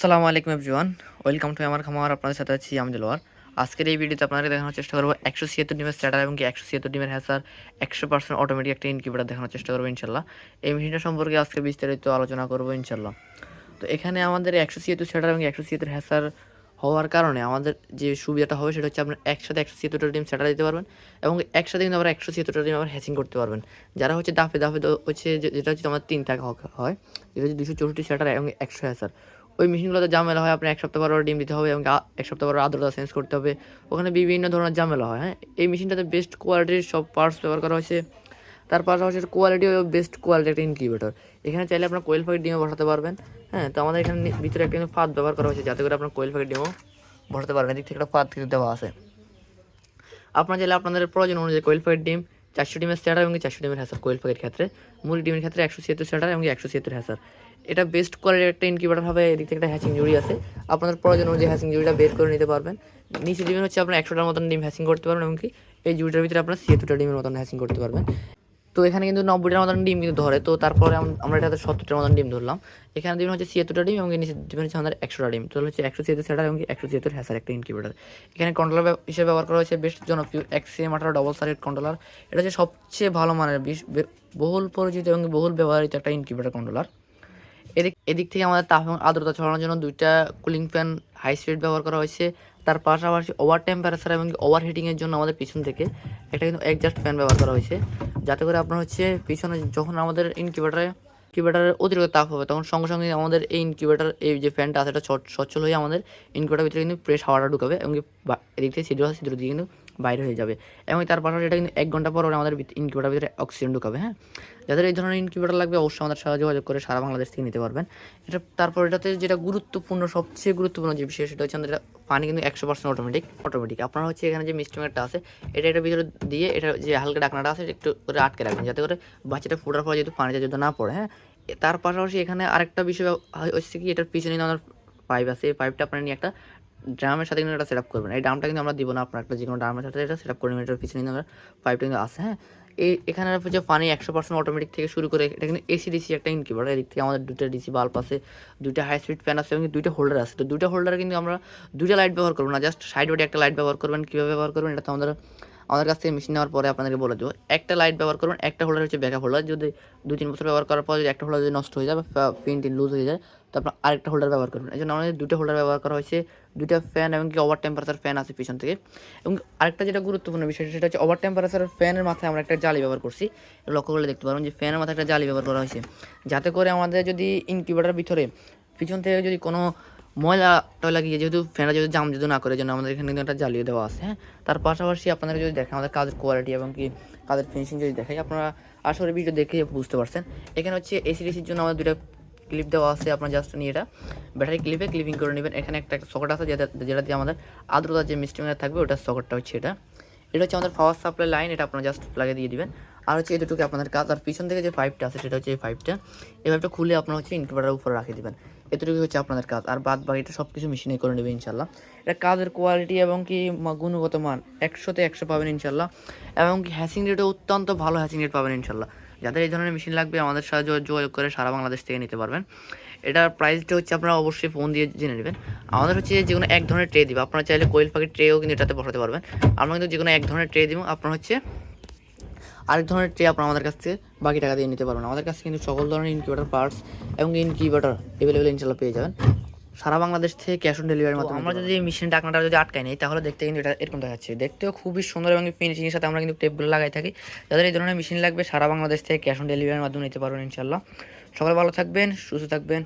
আসসালামু আলাইকুম everyone. Welcome to আমার খামার, আপনাদের সাথে আছি আমি দিলওয়ার আজকের এই ভিডিওতে আপনাদের দেখানোর চেষ্টা করব একশো ছিয়াত্তর ডিমের স্ট্যাটার এবং কি একশো ছিয়াত্তর ডিমের হ্যাসার একশো পার্সেন্ট অটোমেটিক একটা ইনকিউবেটার দেখানোর চেষ্টা করব ইনশাল্লাহ। এই মেশিনটা সম্পর্কে আজকে বিস্তারিত আলোচনা করব ইনশাল্লাহ। তো এখানে আমাদের একশো ছিয়াত্তর স্ট্যাটার এবং একশো ছিয়াত্তর হ্যাসার হওয়ার কারণে আমাদের যে সুবিধাটা হবে সেটা হচ্ছে আপনার একসাথে একশো ছিয়াত্তরটা ডিম স্যাটার দিতে পারবেন এবং একসাথে কিন্তু আবার একশো ছিয়াত্তরটা ডিম আবার হ্যাচিং করতে পারবেন। যারা হচ্ছে দাফে দাফে হচ্ছে যেটা হচ্ছে আমার তিন টাকা হয়, যেটা হচ্ছে দুশো চৌষট্টি স্যাটার এবং একশো হ্যাসার। ওই মেশিনগুলোতে ঝামেলা হয়, আপনার এক সপ্তাহ পর ডিম দিতে হবে এবং এক সপ্তাহ পর আর্দ্রতা চেঞ্জ করতে হবে। ওখানে বিভিন্ন ধরনের ঝামেলা হয় হ্যাঁ? এই মেশিনটাতে বেস্ট কোয়ালিটির সব পার্টস ব্যবহার করা হয়েছে। তার পাশাপাশি কোয়ালিটিও বেস্ট কোয়ালিটি একটা ইনকিউবেটর এখানে চাইলে আপনার কোয়েল ফাঁকি ডিমও বসাতে পারবেন হ্যাঁ? তো আমাদের এখানে ভিতরে একটা কিন্তু ফাঁদ ব্যবহার করা হয়েছে, যাতে করে আপনার কোয়েল ফাঁকি ডিমও বসাতে পারবেন। এদিক থেকে একটা ফাঁদ কিন্তু দেওয়া আছে। আপনার চাইলে আপনাদের প্রয়োজন অনুযায়ী কোয়েল ফাঁকির ডিম চারশো ডিমের স্ট্যাটার এবং চারশো ডিমের হ্যাসার কোয়েল ফাঁকির ক্ষেত্রে। মুরগি ডিমের ক্ষেত্রে একশো ছিয়াত্তর স্ট্যাটার এবং একশো ছিয়াত্তর হ্যাসার এটা বেস্ট কোয়ালিটির একটা ইনকিউবেটার হবে, এদিক থেকে একটা হ্যাচিং জুড়ি আছে। আপনাদের প্রয়োজন অনুযায়ী হ্যাচিং জুড়িটা বের করে নিতে পারবেন। নিচে ডিমের হচ্ছে আপনার একশোটার মতন ডিম হ্যাচিং করতে পারবেন, এমনকি এই জুড়িটার ভিতরে আপনার ছিয়াত্তরটা ডিমের মতন হ্যাচিং করতে পারবেন। তো এখানে কিন্তু নব্বইটার মতন ডিম কিন্তু ধরে, তো তারপরে আম- আমরা এটাতে সত্তরটার মতন ডিম ধরলাম। এখানে ডিম হচ্ছে ছিয়াত্তরটা ডিম এবং নিচে ডিম হচ্ছে আমাদের একশোটা ডিম। তো হচ্ছে একশো ছিয়াত্তর সেটার এবং একশো ছিয়াত্তর হ্যাসার একটা ইনকিউবেটার এখানে কন্ট্রোলার হিসেবে ব্যবহার করা হয়েছে বেস্ট জনপ্রিয় এক্সএম আঠারো ডবল সার্কিট কন্ট্রোলার এটা হচ্ছে সবচেয়ে ভালো মানের বহুল পরিচিত এবং বহুল ব্যবহৃত একটা ইনকিউবেটার কন্ট্রোলার এদিক এদিক থেকে আমাদের তাপ এবং আর্দ্রতা ছড়ানোর জন্য দুইটা কুলিং ফ্যান হাই স্পিড ব্যবহার করা হয়েছে। তার পাশাপাশি ওভার টেম্পারেচার এবং ওভার হিটিংয়ের জন্য আমাদের পিছন থেকে একটা কিন্তু একজাস্ট ফ্যান ব্যবহার করা হয়েছে। যাতে করে আপনার হচ্ছে পিছনে যখন আমাদের ইনকিউবেটারে ইনকিউবেটারের অতিরিক্ত তাপ হবে, তখন সঙ্গে সঙ্গে আমাদের এই ইনকিউবেটার এই যে ফ্যানটা আছে, এটা সচ- সচ্ছল হয়ে আমাদের ইনকিউবেটার ভিতরে কিন্তু ফ্রেশ হাওয়াটা ঢুকাবে এবং বা- এদিক থেকে ছিদ্র ছিদ্র দিয়ে কিন্তু বাইরে হয়ে যাবে। এবং তার পাশাপাশি এটা কিন্তু এক ঘণ্টা পর আমাদের ইনকিউবেটার ভিতরে অক্সিজেন ঢুকাবে হ্যাঁ? যাদের এই ধরনের ইনকিউবেটার লাগবে, অবশ্যই আমাদের সাথে যোগাযোগ করে সারা বাংলাদেশ থেকে নিতে পারবেন। এটা তারপর এটাতে যেটা গুরুত্বপূর্ণ, সবচেয়ে গুরুত্বপূর্ণ যে বিষয় সেটা হচ্ছে আমাদের পানি কিন্তু একশো পার্সেন্ট অটোমেটিক অটোমেটিক আপনার হচ্ছে এখানে যে মিস্টমেটটা আছে, এটা এটার ভিতরে দিয়ে এটা যে হালকা ডাকনাটা আছে একটু করে আটকে রাখবেন, যাতে করে বাচ্চাটা ফোটার পরে যেহেতু পানিতে যদি না পড়ে হ্যাঁ? তার পাশাপাশি এখানে আরেকটা বিষয় হচ্ছে কি, এটার পিছনে আমাদের পাইপ আছে, এই পাইপটা আপনার নিয়ে একটা ড্রামের সাথে কিন্তু এটা সেট আপ করবেন। এই ড্রামটা কিন্তু আমরা দিব না আপনার একটা যে কোনো ড্রামের সাথে, এটা সেট আপ করে এটার পিছনে কিন্তু আমরা পাইপটা কিন্তু আসে হ্যাঁ? এই এখানে যে পানি একশো পার্সেন্ট অটোমেটিক থেকে শুরু করে, এটা কিন্তু এসি ডিসি একটা ইনকিউবার এদিক থেকে আমাদের দুটো ডিসি বাল্ব আছে, দুইটা হাই স্পিড ফ্যান আছে এবং দুইটা হোল্ডার আছে। তো দুইটা হোল্ডার কিন্তু আমরা দুইটা লাইট ব্যবহার করব না জাস্ট সাইড ওয়াইডে একটা লাইট ব্যবহার করবেন, কীভাবে ব্যবহার করবেন, এটা তো আমাদের আমাদের কাছ থেকে মেশিন নেওয়ার পরে আপনাদেরকে বলে দেবো, একটা লাইট ব্যবহার করবেন, একটা হোল্ডার হচ্ছে ব্যাকআপ হোল্ডার যদি দুই তিন বছর ব্যবহার করার পর যদি একটা হোল্ডার যদি নষ্ট হয়ে যায় বা টিন লুজ হয়ে যায়, তো আপনার আরেকটা হোল্ডার ব্যবহার করবেন। এই জন্য আমাদের দুটো হোল্ডার ব্যবহার করা হয়েছে, দুইটা ফ্যান এবং কি ওভার টেম্পারেচার ফ্যান আছে পিছন থেকে। এবং আরেকটা যেটা গুরুত্বপূর্ণ বিষয়, সেটা হচ্ছে ওভার টেম্পারেচার ফ্যানের মাথায় আমরা একটা জালি ব্যবহার করছি। লক্ষ্য করলে দেখতে পারবেন যে ফ্যানের মাথায় একটা জালি ব্যবহার করা হয়েছে। যাতে করে আমাদের যদি ইনকিউবেটার ভিতরে, পিছন থেকে যদি কোনো ময়লা টয়লা গিয়ে যেহেতু ফ্যানটা যদি জাম যদি না করে জন্য আমাদের এখানে কিন্তু একটা জ্বালিয়ে দেওয়া আছে হ্যাঁ? তার পাশাপাশি আপনারা যদি দেখেন, আমাদের কাজের কোয়ালিটি এবং কি কাজের ফিনিশিং যদি দেখাই আপনারা আসলে ভিডিও দেখে বুঝতে পারছেন। এখানে হচ্ছে এসি ডিসির জন্য আমাদের দুটো ক্লিপ দেওয়া আছে, আপনার জাস্ট নিয়ে এটা ব্যাটারি ক্লিপে ক্লিপিং করে নেবেন। এখানে একটা সকেট আছে, যেটা যেটা দিয়ে আমাদের আর্দ্রতা যে মিস্টিংয়ে থাকবে ওটার সকেটটা হচ্ছে এটা। এটা হচ্ছে আমাদের পাওয়ার সাপ্লাই লাইন এটা আপনারা জাস্ট প্লাগে দিয়ে দিবেন। আর হচ্ছে এই দুটোকে আপনাদের কাজ, আর পিছন থেকে যে পাইপটা আছে, সেটা হচ্ছে এই পাইপটা এই পাইপটা খুলে আপনারা হচ্ছে ইনকিউবেটারের উপরে রাখে দিবেন। এতটুকু হচ্ছে আপনাদের কাজ। আর বাদ বাকিটা সব কিছু মেশিনে করে নেবে ইনশাল্লাহ এটা কাজের কোয়ালিটি এবং কি গুণগত মান একশোতে একশো পাবেন ইনশাল্লাহ এবং কি হ্যাসিং রেটও অত্যন্ত ভালো হ্যাসিং রেট পাবেন ইনশাল্লাহ যাদের এই ধরনের মেশিন লাগবে, আমাদের সাথে যোগাযোগ করে সারা বাংলাদেশ থেকে নিতে পারবেন। এটার প্রাইসটা হচ্ছে আপনারা অবশ্যই ফোন দিয়ে জেনে নেবেন। আমাদের হচ্ছে যে কোনো এক ধরনের ট্রে দিব। আপনারা চাইলে কোয়েল পাখির ট্রেও কিন্তু এটাতে বসাতে পারবেন। আমরা কিন্তু যে কোনো এক ধরনের ট্রে দিব। আপনার হচ্ছে আরেক ধরনের ট্রে আপনারা আমাদের কাছ থেকে বাকি টাকা দিয়ে নিতে পারবেন। আমাদের কাছে কিন্তু সকল ধরনের ইনকিউবেটার পার্টস এবং ইনকিউবেটার অ্যাভেলেবেল ইনশাল্লাহ পেয়ে যাবেন। সারা বাংলাদেশ থেকে ক্যাশ অন ডেলিভারির মাধ্যমে আমরা যদি এই মেশিন ডাকনাটা যদি আটকাই নেই তাহলে দেখতে কিন্তু এটা এরকম দেখাচ্ছে দেখতেও খুবই সুন্দর এবং ফিনিশিংয়ের সাথে আমরা কিন্তু টেপগুলো লাগাই থাকি। যাদের এই ধরনের মেশিন লাগবে সারা বাংলাদেশ থেকে ক্যাশ অন ডেলিভারির মাধ্যমে নিতে পারবেন ইনশাল্লাহ সকালে ভালো থাকবেন সুস্থ থাকবেন।